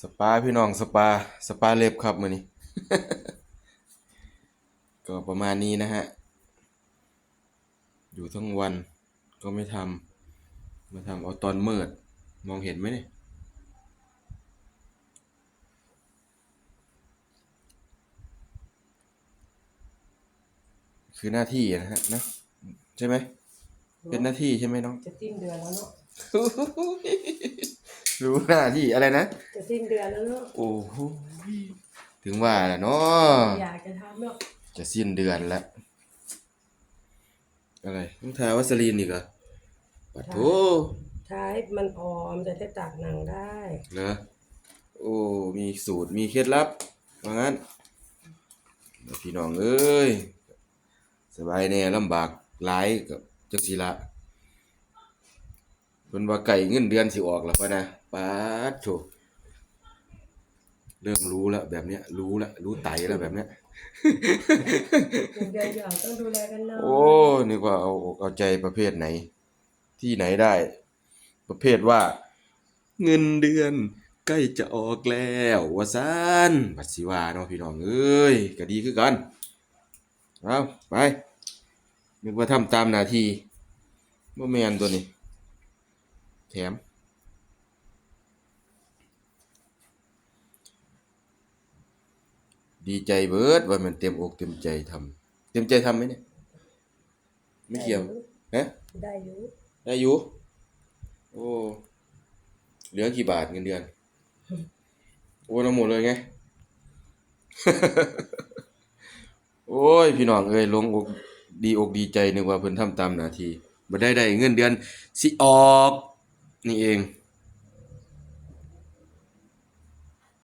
สปาพี่น้องสปาสปาเล็บครับมื้อนี้ ก็ประมาณนี้นะฮะ อยู่ทั้งวันก็ไม่ทำมาทำเอาตอนมืด มองเห็นไหมเนี่ยคือหน้าที่นะฮะนะใช่ไหม เป็นหน้าที่ใช่ไหมน้อง จะสิ้นเดือนแล้วเนาะ รู้หน้าที่อะไรนะ จะสิ้นเดือนแล้วเนาะโอ้โหถึงว่าแหละเนาะอยากจะทำเนาะจะสิ้นเดือนแล้วอะไรต้องทาวัสลีนอีกเหรอปัดโถท้ายมันพอมนจะได้ตากหนังได้ เหรอ โอ้ มีสูตรมีเคล็ดลับว่างั้นพี่น้องเอ้ย สบายแน่ลำบากหลายกับจังสีละ เพิ่นว่าไก่เงินเดือนสิออกแล้วปะนะป๊าดโถเริ่มรู้แล้วแบบเนี้ย รู้แล้วรู้ไตแล้วแบบเนี้ยหนึ่งเดือนอย่างต้องดูแลกันหน่อยโอ้นึกว่าเอาอกเอาใจประเภทไหน ที่ไหนได้ ประเภทว่า เงินเดือน ใกล้จะออกแล้วว่าซานบัดสิว่าเนาะพี่น้องเอ้ยก็ดีคือกันเอาไปนึกว่าทำตามหน้าที่บ่แม่นตัวนี้ แถม ดีใจเบิดว่ามันเต็มอกเต็มใจทำเต็มใจทำไหมเนี่ย ไม่เกี่ยวฮะได้อยู่ได้อยู่โอ้เหลือกี่บาทเงินเดือนโอ้เราหมดเลยไง โอ้ย พี่น้องเอ้ยลงอกดีอกดีใจนึกว่าเพิ่นทำตามหน้าที่บ่ได้ได้เงินเดือน สิออก นี่เอง